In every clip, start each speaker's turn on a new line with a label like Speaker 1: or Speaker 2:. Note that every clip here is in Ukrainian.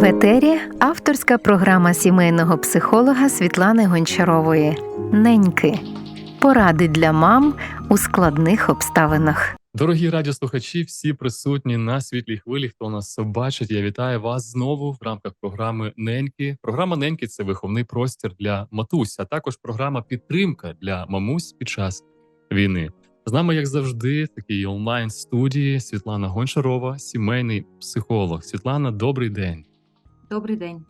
Speaker 1: В етері авторська програма сімейного психолога Світлани Гончарової Неньки. Поради для мам у складних обставинах.
Speaker 2: Дорогі радіослухачі, всі присутні на світлій хвилі, хто нас бачить, я вітаю вас знову в рамках програми Неньки. Програма Неньки це виховний простір для матусь, а також програма підтримка для мамусь під час війни. З нами, як завжди, такий онлайн студії Світлана Гончарова, сімейний психолог. Світлана, добрий день.
Speaker 3: Добрий день.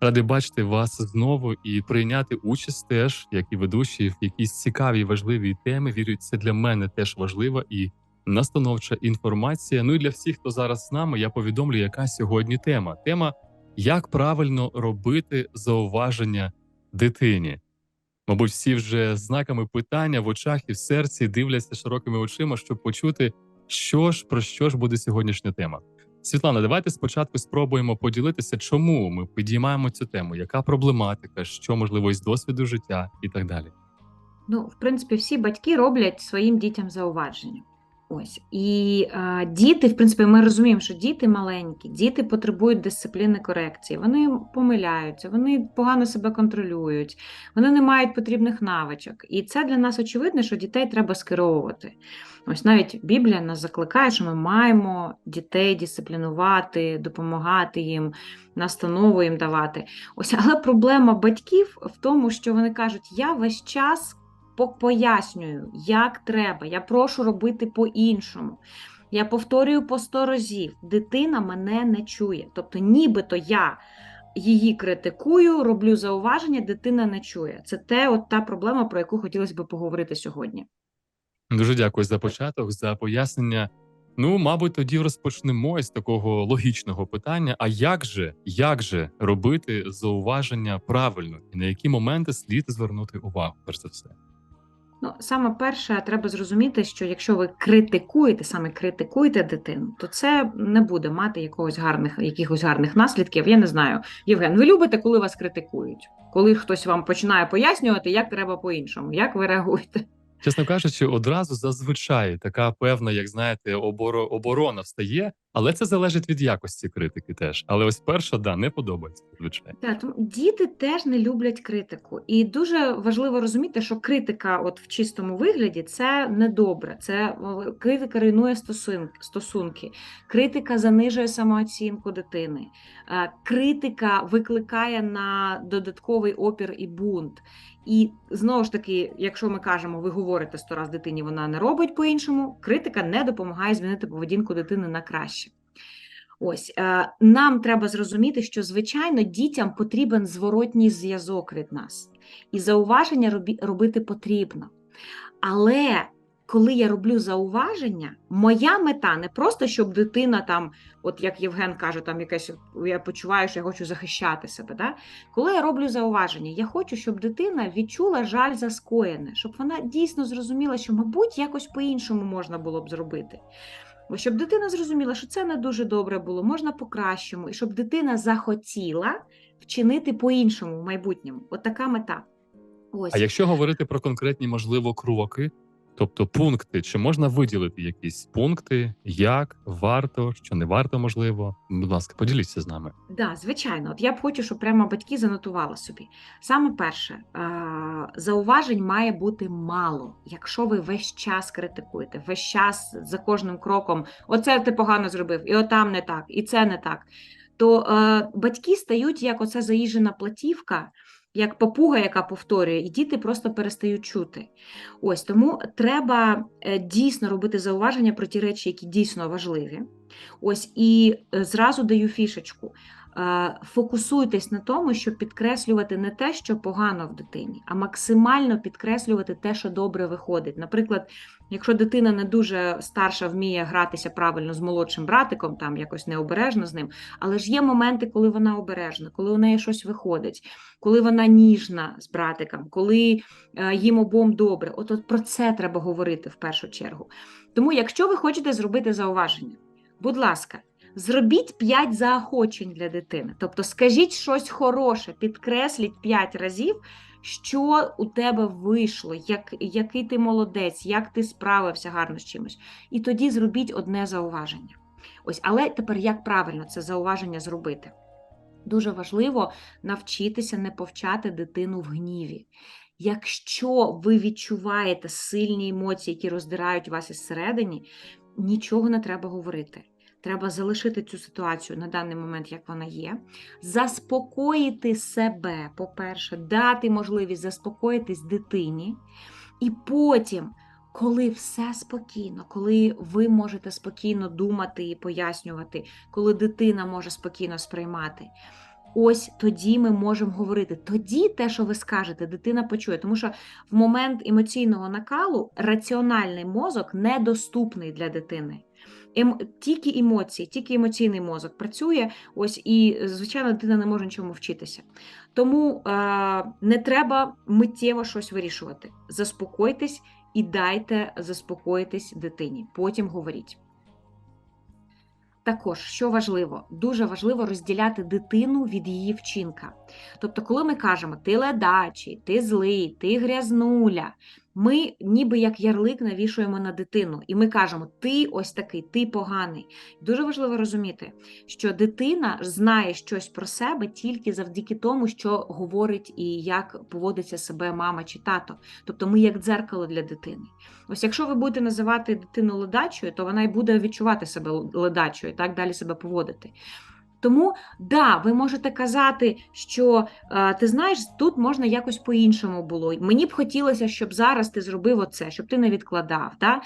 Speaker 2: Радий бачити вас знову і прийняти участь теж, як і ведучі, в якійсь цікавій важливій темі. Вірю, це для мене теж важлива і настановча інформація. Ну і для всіх, хто зараз з нами, я повідомлю, яка сьогодні тема. Тема як правильно робити зауваження дитині. Мабуть, всі вже знаками питання в очах і в серці дивляться широкими очима, щоб почути, що ж про що ж буде сьогоднішня тема. Світлана, давайте спочатку спробуємо поділитися, чому ми підіймаємо цю тему, яка проблематика, що можливо із досвіду життя і так далі.
Speaker 3: Ну, в принципі, всі батьки роблять своїм дітям зауваження. Ось і е, діти, в принципі, ми розуміємо, що діти маленькі, діти потребують дисципліни корекції. Вони помиляються, вони погано себе контролюють, вони не мають потрібних навичок. І це для нас очевидно, що дітей треба скеровувати. Ось навіть Біблія нас закликає, що ми маємо дітей дисциплінувати, допомагати їм, настанову їм давати. Ось, але проблема батьків в тому, що вони кажуть, я весь час пояснюю, як треба, я прошу робити по-іншому. Я повторюю по сто разів, дитина мене не чує. Тобто, нібито я її критикую, роблю зауваження, дитина не чує. Це те, от та проблема, про яку хотілося б поговорити сьогодні.
Speaker 2: Дуже дякую за початок, за пояснення. Ну, мабуть, тоді розпочнемо із такого логічного питання: а як же, як же робити зауваження правильно, і на які моменти слід звернути увагу, перш за все?
Speaker 3: Ну, саме перше, треба зрозуміти, що якщо ви критикуєте, саме критикуєте дитину, то це не буде мати якогось гарних, якихось гарних наслідків. Я не знаю. Євген, ви любите, коли вас критикують? Коли хтось вам починає пояснювати, як треба по-іншому, як ви реагуєте?
Speaker 2: Чесно кажучи, одразу зазвичай така певна, як знаєте, оборо, оборона встає, але це залежить від якості критики теж. Але ось перша да не подобається, звичайно.
Speaker 3: Так, тому діти теж не люблять критику, і дуже важливо розуміти, що критика, от в чистому вигляді, це недобре. Це критика руйнує стосунки, стосунки, критика занижує самооцінку дитини, е, критика викликає на додатковий опір і бунт. І знову ж таки, якщо ми кажемо, ви говорите сто раз дитині, вона не робить по-іншому, критика не допомагає змінити поведінку дитини на краще. Ось е, нам треба зрозуміти, що звичайно дітям потрібен зворотній зв'язок від нас, і зауваження робити потрібно. Але коли я роблю зауваження, моя мета не просто, щоб дитина там, от як Євген каже, там якесь я почуваю, що я хочу захищати себе. Да? Коли я роблю зауваження, я хочу, щоб дитина відчула жаль за скоєне, щоб вона дійсно зрозуміла, що, мабуть, якось по-іншому можна було б зробити. Бо щоб дитина зрозуміла, що це не дуже добре було, можна по-кращому, і щоб дитина захотіла вчинити по-іншому в майбутньому. От така мета. Ось.
Speaker 2: А якщо говорити про конкретні, можливо, кроки, тобто пункти, чи можна виділити якісь пункти, як варто, що не варто, можливо? Будь ласка, поділіться з нами.
Speaker 3: Да, звичайно, от я б хочу, щоб прямо батьки занотували собі. Саме перше, е, зауважень має бути мало, якщо ви весь час критикуєте, весь час за кожним кроком, оце ти погано зробив, і отам не так, і це не так. То е, батьки стають як оця заїжджена платівка, як папуга, яка повторює, і діти просто перестають чути. Ось тому треба е, дійсно робити зауваження про ті речі, які дійсно важливі. Ось і е, зразу даю фішечку. Фокусуйтесь на тому, щоб підкреслювати не те, що погано в дитині, а максимально підкреслювати те, що добре виходить. Наприклад, якщо дитина не дуже старша вміє гратися правильно з молодшим братиком, там якось необережно з ним, але ж є моменти, коли вона обережна, коли у неї щось виходить, коли вона ніжна з братиком, коли е, їм обом добре. От про це треба говорити в першу чергу. Тому, якщо ви хочете зробити зауваження, будь ласка, зробіть 5 заохочень для дитини. Тобто скажіть щось хороше, підкресліть 5 разів, що у тебе вийшло, як, який ти молодець, як ти справився гарно з чимось. І тоді зробіть одне зауваження. Ось, але тепер як правильно це зауваження зробити? Дуже важливо навчитися не повчати дитину в гніві. Якщо ви відчуваєте сильні емоції, які роздирають вас із середині, нічого не треба говорити. Треба залишити цю ситуацію на даний момент, як вона є, заспокоїти себе, по-перше, дати можливість заспокоїтись дитині, і потім, коли все спокійно, коли ви можете спокійно думати і пояснювати, коли дитина може спокійно сприймати. Ось тоді ми можемо говорити. Тоді те, що ви скажете, дитина почує. Тому що в момент емоційного накалу раціональний мозок недоступний для дитини. Ем, тільки емоції, тільки емоційний мозок працює. Ось і звичайно, дитина не може нічому вчитися. Тому е, не треба миттєво щось вирішувати. Заспокойтесь і дайте заспокоїтись дитині. Потім говоріть. Також, що важливо, дуже важливо розділяти дитину від її вчинка. Тобто, коли ми кажемо ти ледачий, ти злий, ти грязнуля, ми ніби як ярлик навішуємо на дитину, і ми кажемо, ти ось такий, ти поганий. Дуже важливо розуміти, що дитина знає щось про себе тільки завдяки тому, що говорить і як поводиться себе мама чи тато. Тобто ми як дзеркало для дитини. Ось якщо ви будете називати дитину ледачою, то вона й буде відчувати себе ледачою, так далі себе поводити. Тому да, ви можете казати, що е, ти знаєш, тут можна якось по-іншому було. Мені б хотілося, щоб зараз ти зробив оце, щоб ти не відкладав. Да?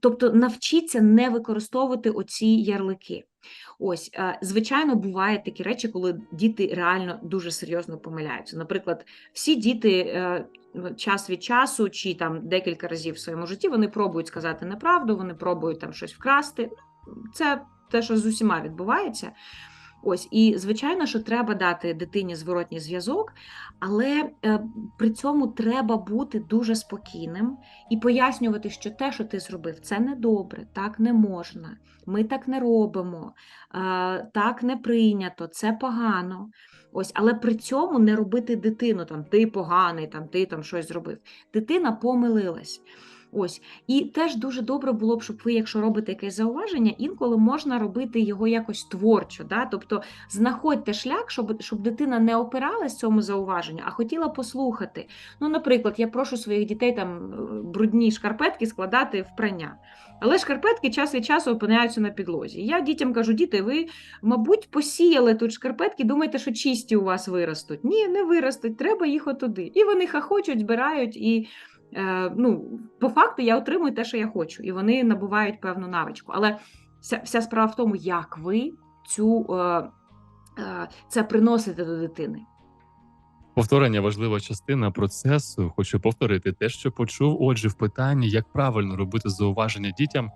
Speaker 3: Тобто навчіться не використовувати оці ярлики. Ось, е, звичайно, бувають такі речі, коли діти реально дуже серйозно помиляються. Наприклад, всі діти е, час від часу чи там декілька разів в своєму житті вони пробують сказати неправду, вони пробують там щось вкрасти. Це те, що з усіма відбувається. Ось, і звичайно, що треба дати дитині зворотній зв'язок, але е, при цьому треба бути дуже спокійним і пояснювати, що те, що ти зробив, це не добре, так не можна. Ми так не робимо, е, так не прийнято, це погано. Ось, але при цьому не робити дитину там ти поганий, там ти там щось зробив. Дитина помилилась. Ось і теж дуже добре було б, щоб ви, якщо робите якесь зауваження, інколи можна робити його якось творчо. Да? Тобто знаходьте шлях, щоб щоб дитина не опиралась цьому зауваженню, а хотіла послухати. Ну, наприклад, я прошу своїх дітей там е, брудні шкарпетки складати в прання. Але шкарпетки час від часу опиняються на підлозі. Я дітям кажу, діти, ви, мабуть, посіяли тут шкарпетки, думаєте, що чисті у вас виростуть. Ні, не виростуть, треба їх отуди. І вони хахочуть, збирають і. Е, ну, по факту я отримую те, що я хочу, і вони набувають певну навичку. Але вся вся справа в тому, як ви цю, е, е, це приносите до дитини.
Speaker 2: Повторення важлива частина процесу. Хочу повторити те, що почув. Отже, в питанні, як правильно робити зауваження дітям,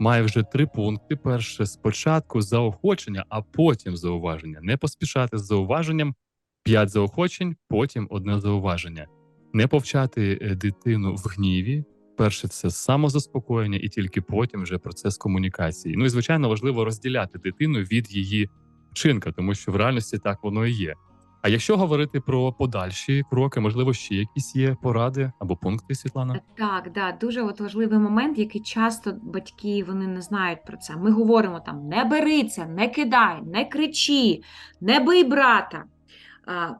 Speaker 2: має вже три пункти: перше спочатку заохочення, а потім зауваження. Не поспішати з зауваженням, п'ять заохочень, потім одне зауваження не повчати е, дитину в гніві. Перше, це самозаспокоєння, і тільки потім вже процес комунікації. Ну і звичайно важливо розділяти дитину від її вчинка, тому що в реальності так воно і є. А якщо говорити про подальші кроки, можливо, ще якісь є поради або пункти, Світлана?
Speaker 3: Так, да, дуже от важливий момент, який часто батьки вони не знають про це. Ми говоримо там: не берися, не кидай, не кричи, не бий брата.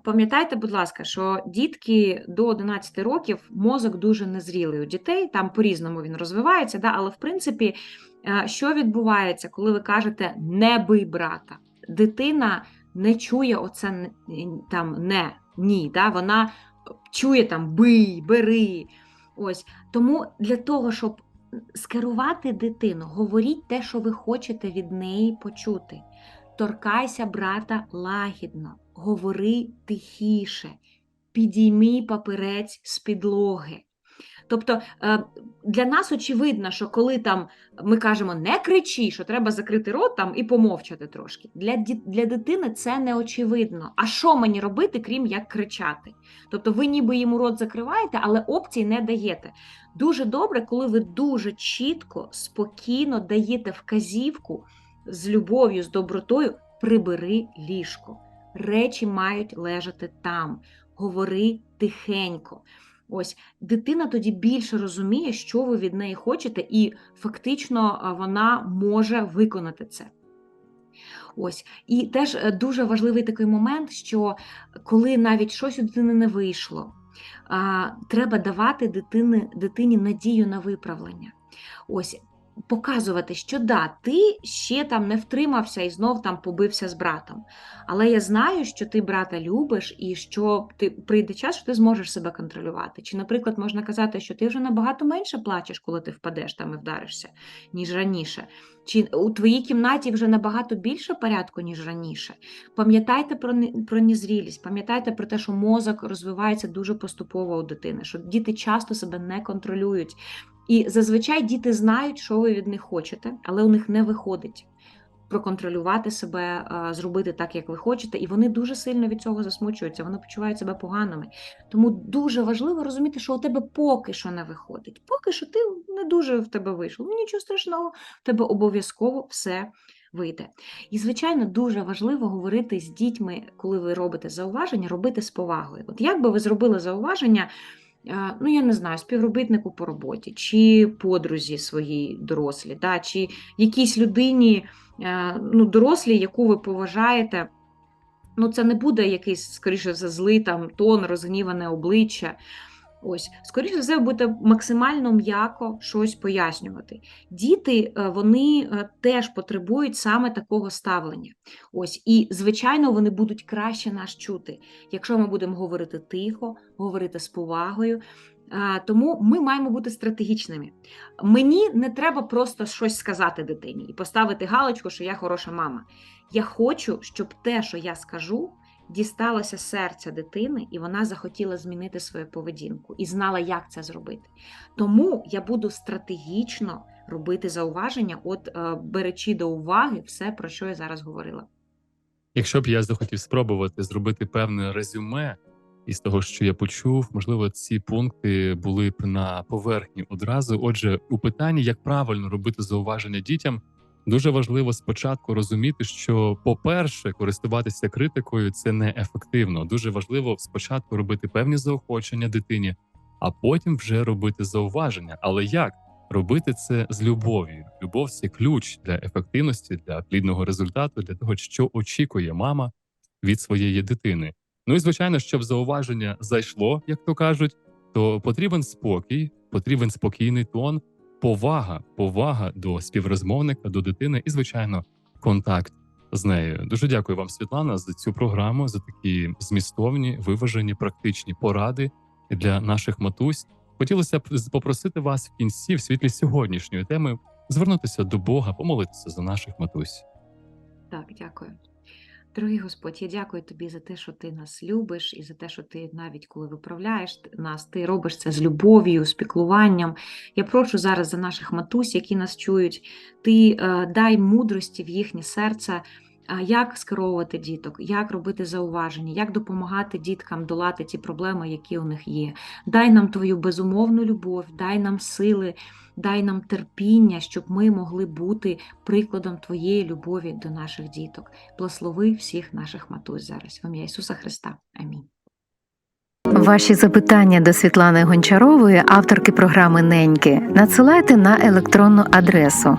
Speaker 3: Пам'ятайте, будь ласка, що дітки до 11 років мозок дуже незрілий у дітей, там по-різному він розвивається, да? але в принципі, що відбувається, коли ви кажете не бий брата? Дитина не чує оце там не ні, да? вона чує там бий, бери. Ось Тому для того, щоб скерувати дитину, говоріть те, що ви хочете від неї почути. Торкайся брата лагідно говори тихіше, підійми папірець з підлоги. Тобто е, для нас очевидно, що коли там ми кажемо не кричи, що треба закрити рот там і помовчати трошки. Для для дитини це не очевидно. А що мені робити, крім як кричати? Тобто ви ніби йому рот закриваєте, але опцій не даєте. Дуже добре, коли ви дуже чітко, спокійно даєте вказівку з любов'ю, з добротою прибери ліжко речі мають лежати там. Говори тихенько. Ось дитина тоді більше розуміє, що ви від неї хочете, і фактично вона може виконати це. Ось і теж е, дуже важливий такий момент, що коли навіть щось у дитини не вийшло, треба давати дитини, дитині надію на виправлення. Ось показувати, що да, ти ще там не втримався і знов там побився з братом. Але я знаю, що ти брата любиш, і що ти прийде час, що ти зможеш себе контролювати. Чи, наприклад, можна казати, що ти вже набагато менше плачеш, коли ти впадеш там і вдаришся, ніж раніше. Чи у твоїй кімнаті вже набагато більше порядку, ніж раніше. Пам'ятайте про, про незрілість, пам'ятайте про те, що мозок розвивається дуже поступово у дитини, що діти часто себе не контролюють. І зазвичай діти знають, що ви від них хочете, але у них не виходить проконтролювати себе, е, зробити так, як ви хочете, і вони дуже сильно від цього засмучуються, вони почувають себе поганими. Тому дуже важливо розуміти, що у тебе поки що не виходить. Поки що ти не дуже в тебе вийшло. Ну нічого страшного, в тебе обов'язково все вийде. І, звичайно, дуже важливо говорити з дітьми, коли ви робите зауваження, робити з повагою. От як би ви зробили зауваження, ну я не знаю, співробітнику по роботі, чи подрузі своїй дорослі, да, чи якійсь людині е, ну, дорослій, яку ви поважаєте. Ну, це не буде якийсь, скоріше за злий там тон, розгніване обличчя. Ось, скоріше за все, ви будете максимально м'яко щось пояснювати. Діти е, вони е, теж потребують саме такого ставлення. Ось, і звичайно, вони будуть краще нас чути, якщо ми будемо говорити тихо, говорити з повагою. Тому ми маємо бути стратегічними. Мені не треба просто щось сказати дитині і поставити галочку, що я хороша мама. Я хочу, щоб те, що я скажу, дісталося серця дитини, і вона захотіла змінити свою поведінку і знала, як це зробити. Тому я буду стратегічно робити зауваження, от е, беречи до уваги все, про що я зараз говорила.
Speaker 2: Якщо б я захотів спробувати зробити певне резюме із того, що я почув, можливо, ці пункти були б на поверхні одразу. Отже, у питанні, як правильно робити зауваження дітям, дуже важливо спочатку розуміти, що, по-перше, користуватися критикою це неефективно. Дуже важливо спочатку робити певні заохочення дитині, а потім вже робити зауваження. Але як? Робити це з любов'ю. Любов це ключ для ефективності, для плідного результату, для того, що очікує мама від своєї дитини. Ну і звичайно, щоб зауваження зайшло, як то кажуть, то потрібен спокій, потрібен спокійний тон, повага, повага до співрозмовника, до дитини, і звичайно, контакт з нею. Дуже дякую вам, Світлана, за цю програму, за такі змістовні, виважені, практичні поради для наших матусь. Хотілося б попросити вас в кінці, в світлі сьогоднішньої теми, звернутися до Бога, помолитися за наших матусь.
Speaker 3: Так, дякую. Дорогий Господь, я дякую тобі за те, що ти нас любиш, і за те, що ти навіть коли виправляєш нас, ти робиш це з любов'ю, з піклуванням. Я прошу зараз за наших матусь, які нас чують, ти е, дай мудрості в їхнє серце. Як скеровувати діток, як робити зауваження, як допомагати діткам долати ті проблеми, які у них є. Дай нам твою безумовну любов, дай нам сили, дай нам терпіння, щоб ми могли бути прикладом твоєї любові до наших діток. Благослови всіх наших матусь зараз. В ім'я Ісуса Христа. Амінь.
Speaker 1: Ваші запитання до Світлани Гончарової, авторки програми Неньки, надсилайте на електронну адресу